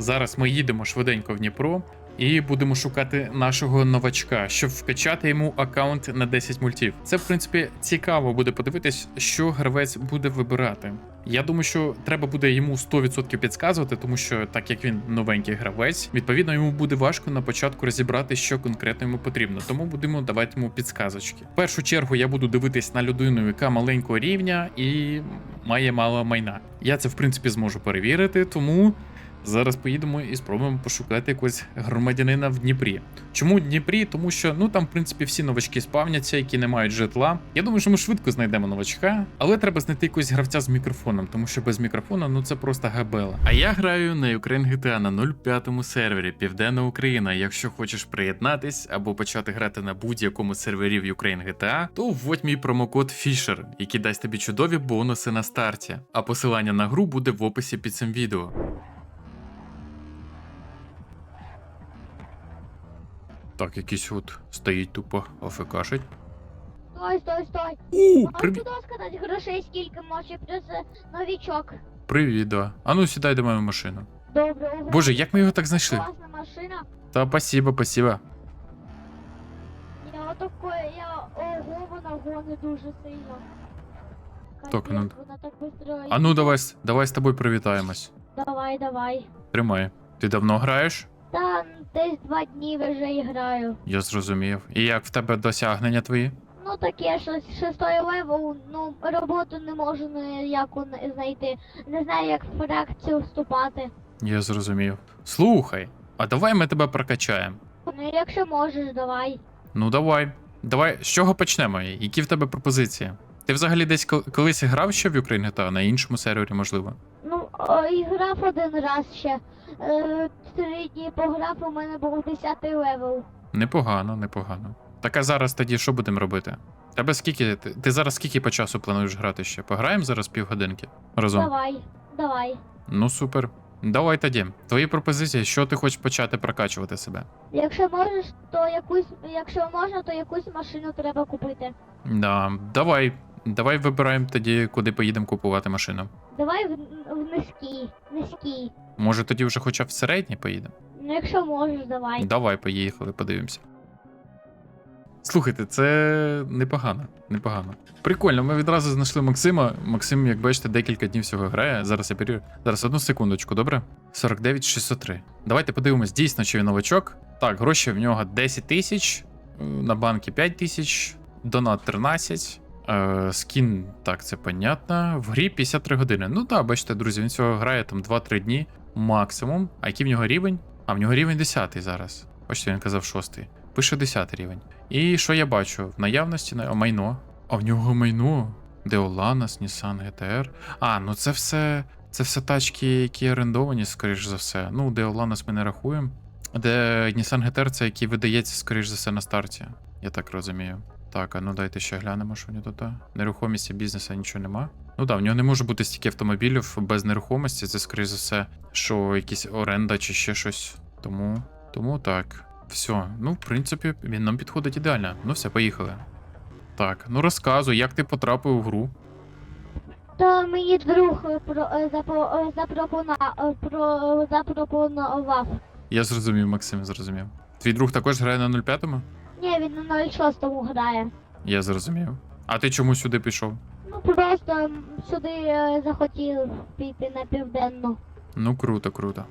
Зараз ми їдемо швиденько в Дніпро і будемо шукати нашого новачка, щоб вкачати йому аккаунт на 10 мультів. Це, в принципі, цікаво буде подивитись, що гравець буде вибирати. Я думаю, що треба буде йому 100% підказувати, тому що так як він новенький гравець, відповідно йому буде важко на початку розібрати, що конкретно йому потрібно. Тому будемо давати йому підсказочки. В першу чергу я буду дивитись на людину, яка маленького рівня і має мало майна. Я це в принципі зможу перевірити, тому зараз поїдемо і спробуємо пошукати якогось громадянина в Дніпрі. Чому в Дніпрі? Тому що ну там, в принципі, всі новачки спавняться, які не мають житла. Я думаю, що ми швидко знайдемо новачка, але треба знайти якогось гравця з мікрофоном, тому що без мікрофона ну це просто габела. А я граю на Ukraine GTA на 05 сервері Південна Україна. Якщо хочеш приєднатись або почати грати на будь-якому сервері в Ukraine GTA, то вводь мій промокод Fisher, який дасть тобі чудові бонуси на старті. А посилання на гру буде в описі під цим відео. Так, якийсь от стоїть тупо АФКшить. Стой, стой, стой. У, Можеш, привіт. будь ласка, дати грошей скільки може, плюс е, новічок. Привіт, да. А ну сідай до мене в машину. Добре, ого. Боже, як ми його так знайшли? Класна машина. Та спасибо, спасибо. Я отакої, я ого, вона гонить дуже сильно. Так, ну- Вона так быстро. А ну давай, с- давай з тобою привітаємось. Давай, давай. Тримай. Ти давно граєш? Та десь два дні вже граю. Я зрозумів. І як в тебе досягнення твої? Ну таке щось шестої левел, ну роботу не можу ніяку знайти. Не знаю, як в фракцію вступати. Я зрозумів. Слухай, а давай ми тебе прокачаємо. Ну, якщо можеш, давай. Ну давай. Давай, з чого почнемо? Які в тебе пропозиції? Ти взагалі десь кол- колись грав ще в Ukraine GTA, на іншому сервері, можливо? О, і грав один раз ще. Е, три дні пограв, у мене був 10 левел. Непогано, непогано. Так а зараз тоді що будемо робити? Тебе скільки. Ти, ти зараз скільки по часу плануєш грати ще? Пограємо зараз півгодинки разом? Давай, давай. Ну супер. Давай тоді. Твої пропозиції, що ти хочеш почати прокачувати себе? Якщо можеш, то якусь, якщо можна, то якусь машину треба купити. Да, давай. Давай вибираємо тоді, куди поїдемо купувати машину. Давай в, в низький, низький. Може тоді вже хоча б в середній поїдемо? Ну, якщо можеш, давай. Давай, поїхали, подивимося. Слухайте, це непогано, непогано. Прикольно, ми відразу знайшли Максима. Максим, як бачите, декілька днів всього грає. Зараз я перевірю. Зараз одну секундочку, добре? 49 603. Давайте подивимось, дійсно, чи він новачок. Так, гроші в нього 10 тисяч, е, на банки 5 тисяч, донат 13. Е, скін, так, це понятно. В грі 53 години. Ну так, бачите, друзі, він цього грає там 2-3 дні максимум. А який в нього рівень? А в нього рівень 10 зараз. Бачите, він казав 6. Пише 10 рівень. І що я бачу? В наявності на- майно. А в нього майно. Деоланас, Nissan GTR. А, ну це все. Це все тачки, які орендовані, скоріш за все. Ну, Деоланас ми не рахуємо. Де Nissan GTR це який видається, скоріш за все, на старті. Я так розумію. Так, а ну дайте ще глянемо, що в нього тут. Нерухомісті бізнесу нічого нема. Ну так, в нього не може бути стільки автомобілів без нерухомості. Це, скоріш за все, що якісь оренда чи ще щось. Тому. Тому так. Все. Ну, в принципі, він нам підходить ідеально. Ну все, поїхали. Так, ну розказуй, як ти потрапив у гру. То мені друг е, про, е, запро, е, запропона, про, запропонував. Я зрозумів, Максим, зрозумів. Твій друг також грає на 05-му? Ні, він на 06 грає. Я зрозумів. А ти чому сюди пішов? Ну просто сюди е, захотів піти на південну. Ну, круто, круто.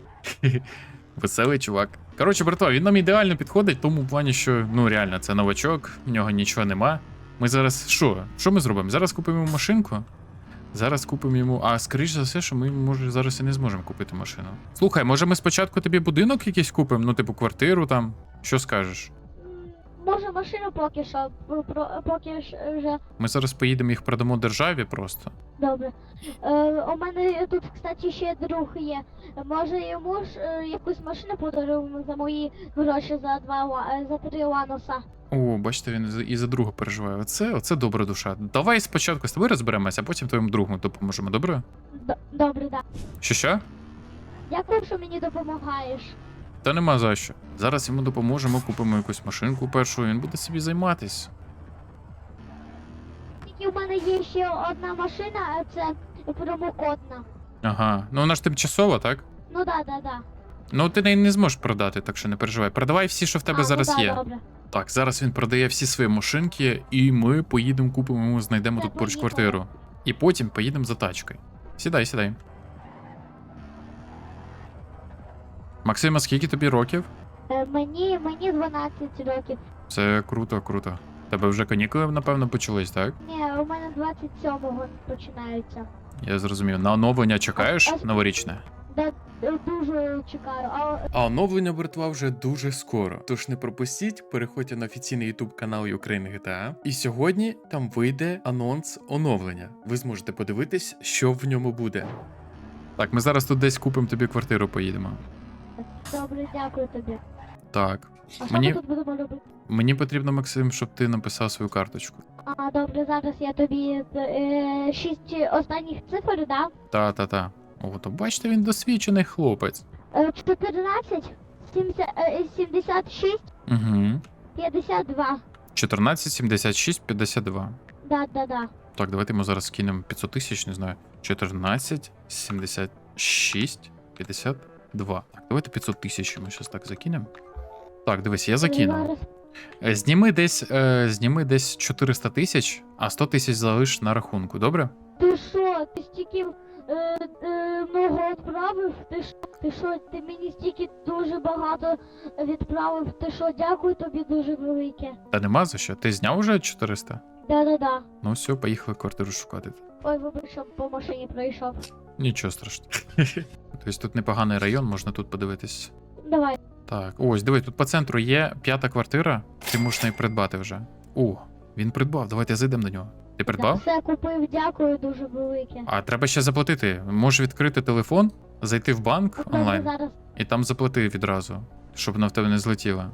Веселий чувак. Коротше, братва, він нам ідеально підходить в тому плані, що ну реально, це новачок, в нього нічого нема. Ми зараз що? Що ми зробимо? Зараз купимо йому машинку. Зараз купимо йому. А скоріш за все, що ми може зараз і не зможемо купити машину. Слухай, може ми спочатку тобі будинок якийсь купимо, ну, типу, квартиру там. Що скажеш? М, машину поки що, про- поки ж вже Ми зараз поїдемо їх продамо державі просто. добре. Е, у мене тут, кстати, ще друг є. Може йому ж е, якусь машину подаруємо за мої гроші за два ла- е, за три ланоса. О, бачите, він і за- і за друга переживає. Оце, оце добра душа. Давай спочатку з тобою розберемося, а потім твоєму другу допоможемо, добре? Д- добре, так. Що що? Дякую, що мені допомагаєш. Та нема за що. Зараз йому допоможемо, купимо якусь машинку першу, він буде собі займатись. Тільки в мене є ще одна машина, а це промокодна. Ага. Ну вона ж тимчасова, так? Ну да, да, да. Ну, ти не, не зможеш продати, так що не переживай. Продавай всі, що в тебе А, зараз ну, да, є. Добре. Так, зараз він продає всі свої машинки, і ми поїдемо, купимо йому, знайдемо Це тут поруч квартиру. І потім поїдемо за тачкою. Сідай, сідай. Максима, скільки тобі років? Е, Мені, мені 12 років. Це круто, круто. Тебе вже канікули, напевно, почались, так? Ні, у мене 27-го починаються. Я зрозумів. На оновлення чекаєш А- а- новорічне? Да, дуже чекаю. А А оновлення братва вже дуже скоро. Тож не пропустіть, переходьте на офіційний YouTube канал Ukraine GTA. І сьогодні там вийде анонс оновлення. Ви зможете подивитись, що в ньому буде. Так, ми зараз тут десь купимо тобі квартиру, поїдемо. Добре, дякую тобі. Так. А що Мені- ми тут будемо робити? Мені потрібно, Максим, щоб ти написав свою карточку. А, добре, зараз я тобі е, шість останніх цифр дав. Та-та-та. О, то бачите, він досвідчений хлопець. Е, 14, 70, е, 76, Угу. 52. 14, 76, 52. Да, да, да. Так, давайте ми зараз скинемо 500 тисяч, не знаю. 14, 76, 52. Так, давайте 500 тисяч ми зараз так закинемо. Так, дивись, я закинув. Е, Зніми десь, е, зніми десь 400 тисяч, а 100 тисяч залиш на рахунку, добре? Ти що, ти стільки е, е, много відправив? Ти що, ти що, ти мені стільки дуже багато відправив. Ти що, дякую тобі дуже велике. Та нема за що. Ти зняв вже 400? Да-да-да. Ну все, поїхали квартиру шукати. Ой, вибач, що по машині пройшов. Нічого страшного. Тобто тут непоганий район, можна тут подивитись. Давай. Так, ось, диви, тут по центру є п'ята квартира, ти можеш неї придбати вже. О, він придбав, давайте зайдемо до нього. Ти придбав? все купив, дякую дуже велике. А треба ще заплатити. Можеш відкрити телефон, зайти в банк Добре, онлайн зараз. і там заплати відразу, щоб вона в тебе не злетіла.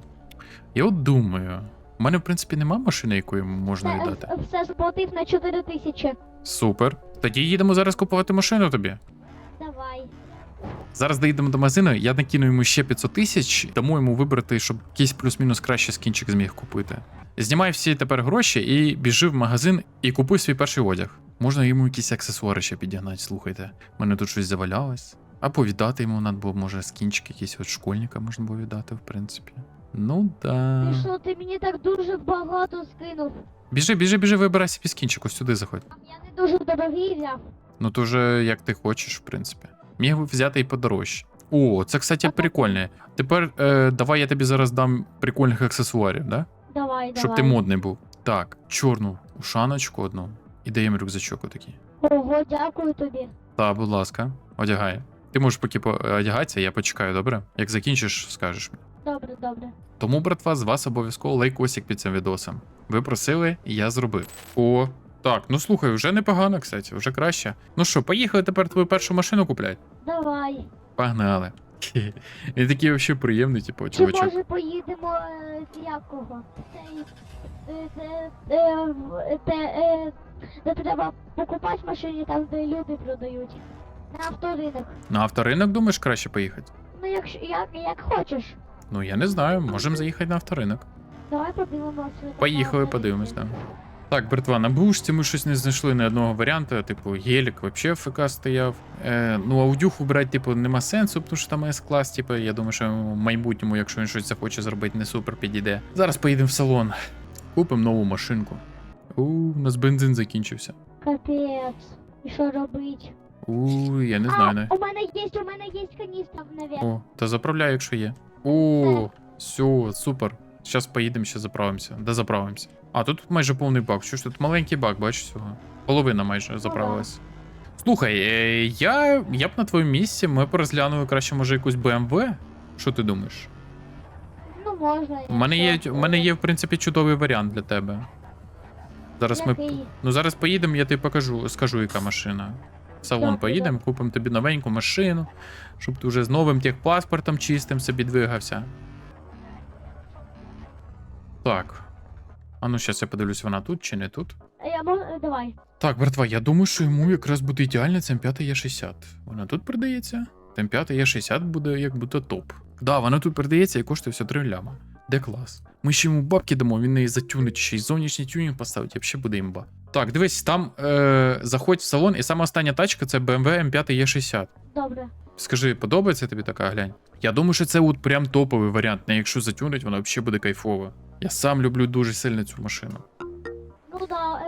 Я от думаю, у мене, в принципі, нема машини, якою можна Все, віддати. все сплатив на 4 тисячі. Супер. Тоді їдемо зараз купувати машину тобі. Давай. Зараз доїдемо до магазину, я накину йому ще 500 тисяч, дамо йому вибрати, щоб якийсь плюс-мінус краще скінчик зміг купити. Знімай всі тепер гроші і біжи в магазин і купуй свій перший одяг. Можна йому якісь аксесуари ще підігнати, слухайте. У мене тут щось завалялось. Або віддати йому надо було, може, скінчик якийсь от школьника можна було віддати, в принципі. Ну да. Ти що, ти мені так дуже багато скинув. Біжи, біжи, біжи, вибирай собі скінчик, ось сюди заходь. А я не дуже дорогий взяв. Ну то вже як ти хочеш, в принципі. Міг би взяти і подорожче. О, це, кстати, прикольне. Тепер е, давай я тобі зараз дам прикольних аксесуарів, да? Давай, Щоб давай. ти модний був. Так, чорну ушаночку одну. І даємо рюкзачок отакий. Ого, дякую тобі. Та, будь ласка, одягай. Ти можеш поки по- одягатися, я почекаю, добре? Як закінчиш, скажеш мені. Добре, добре. Тому, братва, з вас обов'язково лайкосик під цим відосом. Ви просили, і я зробив. О, так, ну слухай, вже непогано, кстати, вже краще. Ну що, поїхали тепер твою першу машину купляти? Давай. Погнали. Він такий взагалі приємний, типу, Чи чувачок. може поїдемо е, з якого? Цей, е, е, в- де, е, де треба покупати машині, там де люди продають. На авторинок. На авторинок думаєш краще поїхати? Ну якщо як, як хочеш. Ну я не знаю, можемо заїхати на авторинок. Давай подивимося. Поїхали, подивимось, да. Так, братва, на бушці ми щось не знайшли ні одного варіанту, типу, гелік вообще в ФК стояв. Е, ну, аудюху брати, типу, нема сенсу, тому що там С-клас, типу, я думаю, що в майбутньому, якщо він щось захоче зробити, не супер підійде. Зараз поїдемо в салон. Купимо нову машинку. У, у нас бензин закінчився. Капець. І що робить? У, я не а, знаю. Не. у мене є, у мене є каністра, навіть. О, та заправляй, якщо є. О, все, супер. Зараз поїдемо, ще заправимося. Де заправимося? А, тут майже повний бак. Що ж тут маленький бак, бачиш всього? Половина майже заправилась. Слухай, е, я, я б на твоєму місці ми б розглянули краще, може, якусь BMW. Що ти думаєш? Ну можна. У мене є, у мене є, в принципі, чудовий варіант для тебе. Зараз ми. Ну зараз поїдемо, я тобі покажу, скажу, яка машина. Салон поїдемо, купимо тобі новеньку машину, щоб ти вже з новим техпаспортом чистим собі двигався. Так. А ну, зараз я подивлюсь, вона тут чи не тут. Я можу, давай. Так, братва, я думаю, що йому якраз буде ідеальна цим 5 є 60. Вона тут продається. Тим 5 є 60 буде як будто топ. Да, вона тут продається і коштує все 3 ляма. Де клас? Ми ще йому бабки дамо, він неї затюнить, ще й зовнішній тюнінг поставить, і взагалі буде імба. Так, дивись, там е, заходь в салон, і сама остання тачка це BMW M5 E60. Добре. Скажи, подобається тобі така глянь? Я думаю, що це от прям топовий варіант. Не якщо затюнить, вона взагалі буде кайфово. Я сам люблю дуже сильно цю машину. Ну да,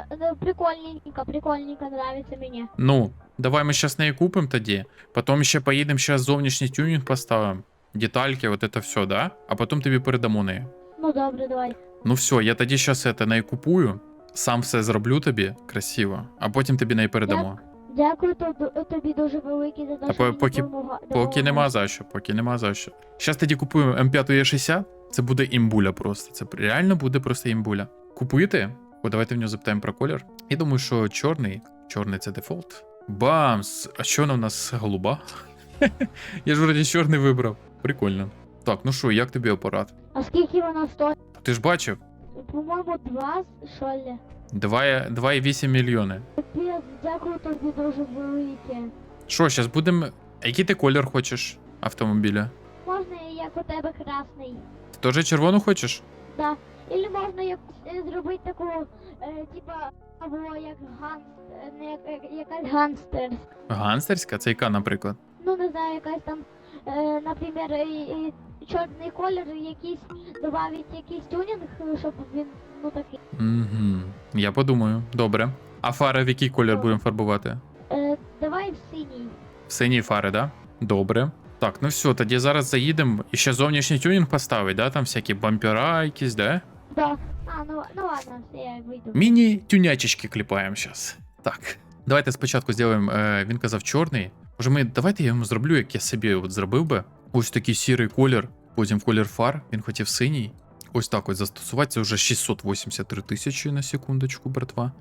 е, на- прикольненько, прикольненько, нравится мені. Ну, давай ми зараз неї купимо тоді. Потім ще поїдемо зараз зовнішній тюнінг поставимо. Детальки, от це все, да? А потім тобі передамо неї. Ну добре, давай. Ну все, я тоді зараз це неї купую, сам все зроблю тобі красиво, а потім тобі неї передамо. Дякую тоб- тобі дуже велике за те, Та поки- Поки нема за що, поки нема за що. Зараз тоді купуємо М5 Е60, це буде імбуля просто. Це реально буде просто імбуля. Купуєте? О, давайте в нього запитаємо про колір. Я думаю, що чорний. Чорний це дефолт. Бамс! А що вона в нас голуба? Я ж вроді чорний вибрав. Прикольно. Так, ну що, як тобі апарат? А скільки вона стоїть? Ти ж бачив? По-моєму, два, що ли? 2 2,8 мільйони. Капець, дякую тобі дуже велике. Що, зараз будемо. А який ти колір хочеш автомобіля? Можна як у тебе красний? Ти теж червону хочеш? Да. Ілі можна як е, зробити таку, е, типа, або як ганс, е, не як, як- якась ганстер. Ганстерська? Це яка, наприклад? Ну не знаю, якась там, наприклад, і, і чорний колір, якийсь добавить якийсь тюнінг, щоб він ну такий. Угу. Я подумаю. Добре. А фари в який колір будемо фарбувати? Е, давай в синій. В синій фари, да? Добре. Так, ну все, тоді зараз заїдемо і ще зовнішній тюнінг поставить, да? Там всякі бампера якісь, да? Да. А, ну, ну ладно, все, я вийду. Міні-тюнячечки кліпаємо зараз. Так. Давайте спочатку зробимо, е, він казав чорний. Може, давайте я йому зроблю, як я собі от зробив би. Ось такий сірий колір, потім колір фар, він хотів синій. Ось так от застосувати. Це вже 683 тисячі на секундочку, братва.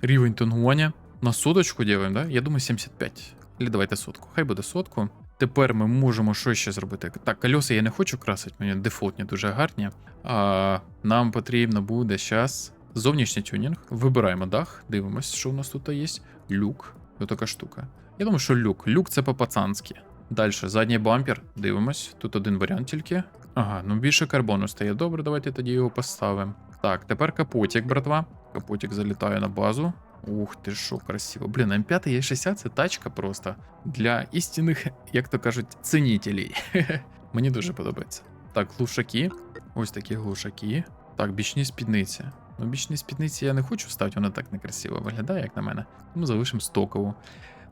Рівень тонгування. На соточку ділаємо, да? Я думаю, 75. Или давайте сотку. Хай буде сотку. Тепер ми можемо що ще зробити. Так, кольоса я не хочу красити, мені дефолтні дуже гарні. А, нам потрібно буде зараз зовнішній тюнінг. Вибираємо дах, дивимось, що у нас тут є. Люк. Ось така штука. Я думаю, що люк. Люк це по-пацанськи. Далі, задній бампер, дивимось. Тут один варіант тільки. Ага, ну більше карбону стає. Добре, давайте тоді його поставимо. Так, тепер капотик, братва. Капотик залітає на базу. Ух ти що, красиво. Блін, М5 Е60 це тачка просто для істинних, як то кажуть, цінітелей. Мені дуже подобається. Так, глушаки. Ось такі глушаки. Так, бічні спідниці. Ну, бічні спідниці я не хочу ставити, вона так некрасиво виглядає, як на мене. Тому залишимо стокову.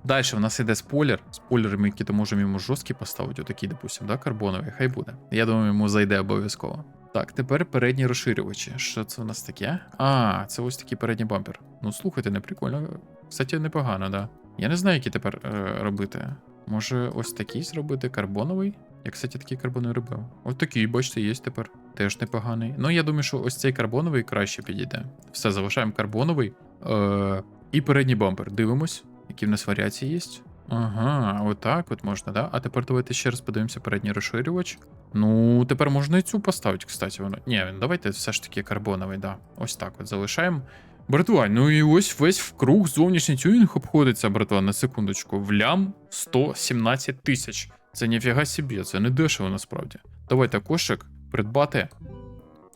Далі в нас іде спойлер. Спойлери ми які-то можемо йому жорсткі поставити, отакий, допустим, да, карбоновий, хай буде. Я думаю, йому зайде обов'язково. Так, тепер передні розширювачі. Що це у нас таке? А, це ось такий передній бампер. Ну слухайте, не прикольно. Кстати, непогано, да. Я не знаю, які тепер е, робити. Може, ось такий зробити карбоновий? Я, кстати, такий карбоновий робив. Ось такий, бачите, є тепер. Теж непоганий. Ну, я думаю, що ось цей карбоновий краще підійде. Все, залишаємо карбоновий. Е, і передній бампер. Дивимось, які в нас варіації є. Ага, отак от можна, да? А тепер давайте ще раз подивимося передній розширювач. Ну, тепер можна і цю поставити, кстати. Воно. Ні, давайте все ж таки карбоновий, да. Ось так от залишаємо. Братва, ну і ось весь в круг зовнішній тюнінг обходиться, братва, на секундочку. В лям 117 тисяч. Це ніфіга собі, це не дешево насправді. Давайте кошик придбати.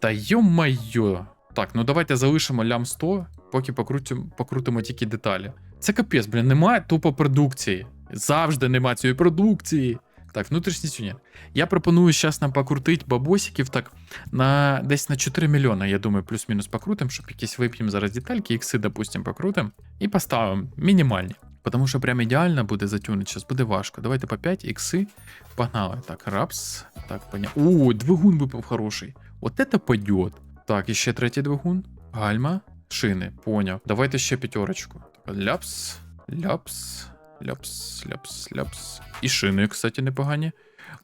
Та йо-майо. Так, ну давайте залишимо лям 100, поки покрутимо, покрутимо тільки деталі. Це капець, блін, немає тупо продукції. Завжди немає цієї продукції. Так, внутрішній тюнінг. Я пропоную зараз нам покрутити бабосиків так на десь на 4 мільйона, я думаю, плюс-мінус покрутимо, щоб якісь вип'ємо зараз детальки, ікси, допустим, покрутимо і поставимо мінімальні. Тому що прям ідеально буде затюнити, зараз буде важко. Давайте по 5 ікси. Погнали. Так, рапс. Так, поня... О, двигун випав хороший. От это пойдет. Так, і ще третій двигун. Гальма, шини, поняв. Давайте ще п'ятерочку. Ляпс, ляпс, ляпс, ляпс, ляпс. І шини, кстати, непогані.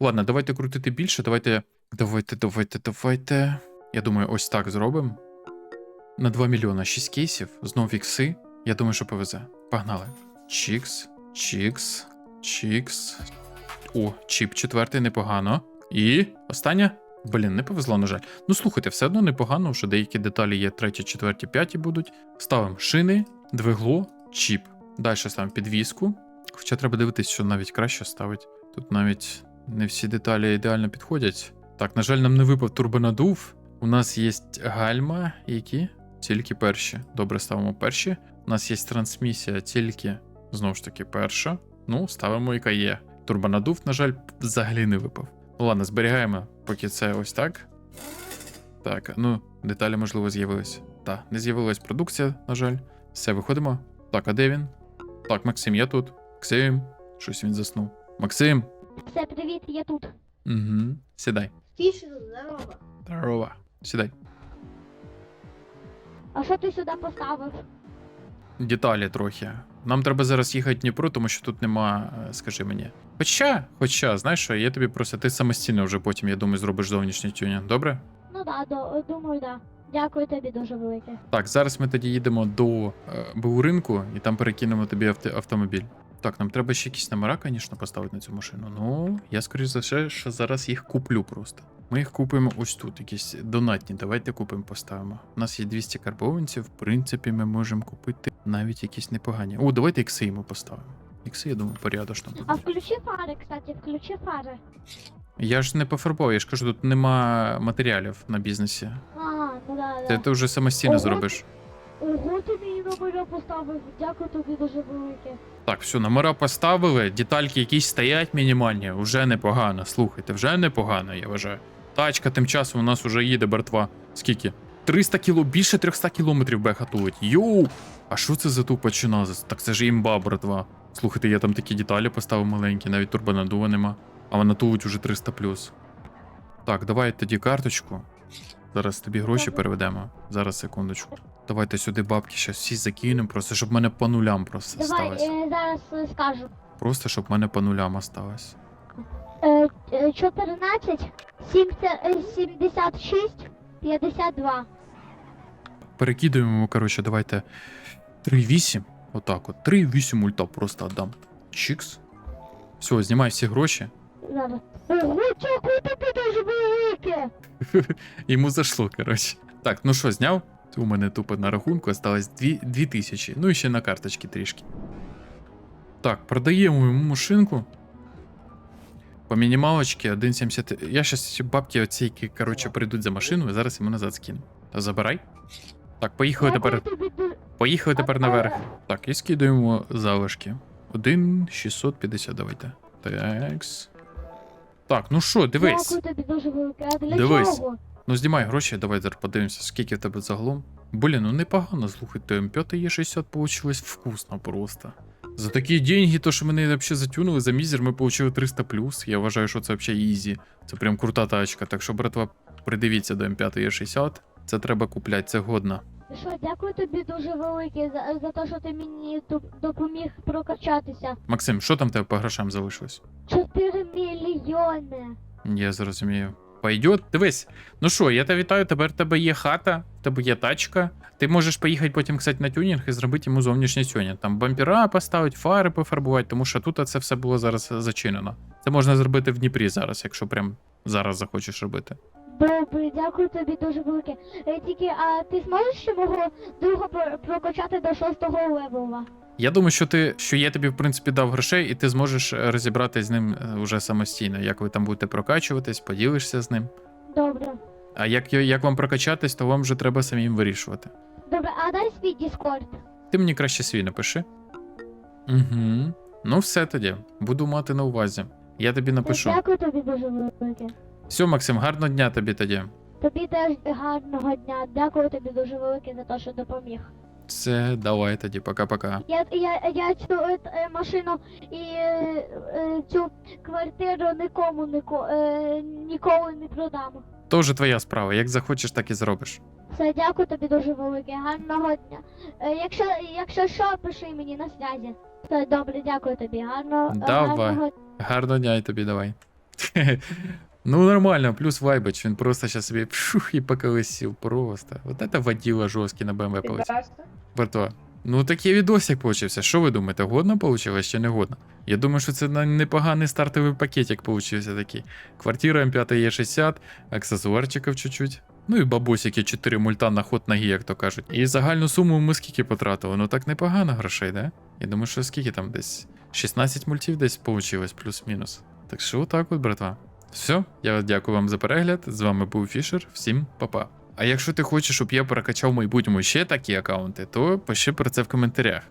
Ладно, давайте крутити більше. Давайте. Давайте, давайте, давайте. Я думаю, ось так зробимо. На 2 мільйона 6 кейсів, знов ікси. Я думаю, що повезе. Погнали. Чікс, чікс, чікс. О, чіп четвертий, непогано. І остання. Блін, не повезло, на жаль. Ну слухайте, все одно непогано, що деякі деталі є треті, четверті, п'яті будуть. Ставимо шини, двигло, чіп. Далі ставимо підвіску. Хоча треба дивитись, що навіть краще ставить. Тут навіть не всі деталі ідеально підходять. Так, на жаль, нам не випав турбонадув. У нас є гальма, які тільки перші. Добре, ставимо перші. У нас є трансмісія, тільки знову ж таки перша. Ну, ставимо яка є. Турбонадув, на жаль, взагалі не випав. Ну ладно, зберігаємо, поки це ось так. Так, ну, деталі, можливо, з'явились. Так, не з'явилась продукція, на жаль. Все, виходимо. Так, а де він? Так, Максим, я тут. Максим. Щось він заснув. Максим. Все, привіт, я тут. Угу. Сідай. Фішер, здорово. Здорово. Сідай. А що ти сюди поставив? Деталі трохи. Нам треба зараз їхати в Дніпро, тому що тут нема, е, скажи мені. Хоча, хоча, знаєш що, я тобі просто ти самостійно вже потім, я думаю, зробиш зовнішній тюнінг, добре? Ну да, думаю, да. Дякую тобі дуже велике. Так, зараз ми тоді їдемо до е, БУ ринку і там перекинемо тобі авто, автомобіль. Так, нам треба ще якісь номера, звісно, поставити на цю машину. Ну, я скоріш за все, що зараз їх куплю просто. Ми їх купимо ось тут, якісь донатні. Давайте купимо, поставимо. У нас є 200 карбованців, в принципі, ми можемо купити навіть якісь непогані. О, давайте ікси йому поставимо. Ікси, я думаю, порядочно буде. А включи фари, кстати, включи фари. Я ж не пофарбував, я ж кажу, тут нема матеріалів на бізнесі. Ага, ну да, да. Ти, ти вже самостійно Ого. зробиш. Ого, ти мені номера поставив. Дякую тобі дуже велике. Так, все, номера поставили, детальки якісь стоять мінімальні, вже непогано. Слухайте, вже непогано, я вважаю. Тачка тим часом у нас вже їде, братва. Скільки? 300 кіло, більше 300 кілометрів беха тулить. Йоу! А що це за тупочина? Так це ж імба, братва. Слухайте, я там такі деталі поставив маленькі, навіть турбонадува нема. А вона тулить уже 300 Так, давай тоді карточку. Зараз тобі гроші переведемо. Зараз секундочку. Давайте сюди бабки ще всі закинемо, просто щоб мене по нулям просто Давай, сталося. е, зараз скажу. Просто щоб мене по нулям осталось. Е, е, 14, 70, е, 76, 52. Перекидуємо, коротше, давайте 3,8. Отак от. 3,8 ульта просто отдам. Чікс. Все, знімай всі гроші. Зараз. Ого, дякую тобі дуже велике. Йому зашло, коротше. Так, ну що, зняв? У мене тупо на рахунку осталось 2 тисячі. Ну і ще на карточці трішки. Так, продаємо йому машинку. По мінімалочці 1,70. Я щас бабки оці, які, коротше, прийдуть за машиною, зараз йому назад скину. Забирай. Так, поїхали тепер. Поїхали тепер наверх. Так, і скидуємо залишки. 1,650 давайте. Такс. Так, ну що, дивись. Дякую тобі дуже велике. А для Дивись. чого? Ну знімай гроші, давай зараз подивимося, скільки в тебе загалом. Блін, ну непогано, слухайте, М5 є 60 получилось вкусно просто. За такі деньги, то що мене взагалі затюнули, за мізер ми получили 300 плюс. Я вважаю, що це взагалі ізі. Це прям крута тачка. Так що, братва, придивіться до М5 є 60. Це треба купляти, це годно. Що, дякую тобі дуже велике за, за те, що ти мені доп- допоміг прокачатися. Максим, що там тебе по грошам залишилось? 4 мільйони. Я зрозумію. Пойдет, дивись. Ну що, я тебе вітаю, тепер в тебе є хата, в тебе є тачка. Ти можеш поїхати потім, кстати, на тюнінг і зробити йому зовнішній тюнінг. Там бампера поставити, фари пофарбувати, тому що тут це все було зараз зачинено. Це можна зробити в Дніпрі зараз, якщо прям зараз захочеш робити. Добре, дякую тобі дуже велике. Е, Тільки, а ти зможеш ще мого друга прокачати до шостого левела? Я думаю, що ти, що я тобі, в принципі, дав грошей, і ти зможеш е, розібратися з ним е, уже самостійно. Як ви там будете прокачуватись, поділишся з ним. Добре. А як, як вам прокачатись, то вам вже треба самим вирішувати. Добре, а дай свій Діскорд. Ти мені краще свій напиши. Угу. Ну, все тоді. Буду мати на увазі. Я тобі напишу. Дякую тобі дуже велике. Все, Максим, гарного дня тобі тоді. Тобі теж гарного дня. Дякую тобі дуже велике за те, що допоміг. Все, давай тоді, пока-пока. Я, я, я цю е, е, машину і е, е, цю квартиру нікому ніко, е, ніколи не продам. То вже твоя справа. Як захочеш, так і зробиш. Все, дякую тобі дуже велике. Гарного дня. Е, якщо, якщо що, пиши мені на зв'язі. Все, добре, дякую тобі. Гарно, е, Давай. гарного Гарного дня і тобі давай. Ну, нормально, плюс вайбач, він просто зараз собі пшух і поколесив. Просто. Вот это водила жорсткий на BMW полетів. Братва. Ну такий відосик получився. Що ви думаєте, годно получилось чи не годно? Я думаю, що це непоганий стартовий пакетик получився такий. Квартира М5 Е60, аксесуарчиків чуть-чуть. Ну і бабусики 4 мульта на ход ноги, як то кажуть. І загальну суму ми скільки потратили. Ну так непогано грошей, да? Я думаю, що скільки там десь 16 мультів десь получилось, плюс-мінус. Так що отак от, братва. Все, я дякую вам за перегляд. З вами був Фішер. Всім па-па. А якщо ти хочеш, щоб я прокачав в майбутньому ще такі аккаунти, то пиши про це в коментарях.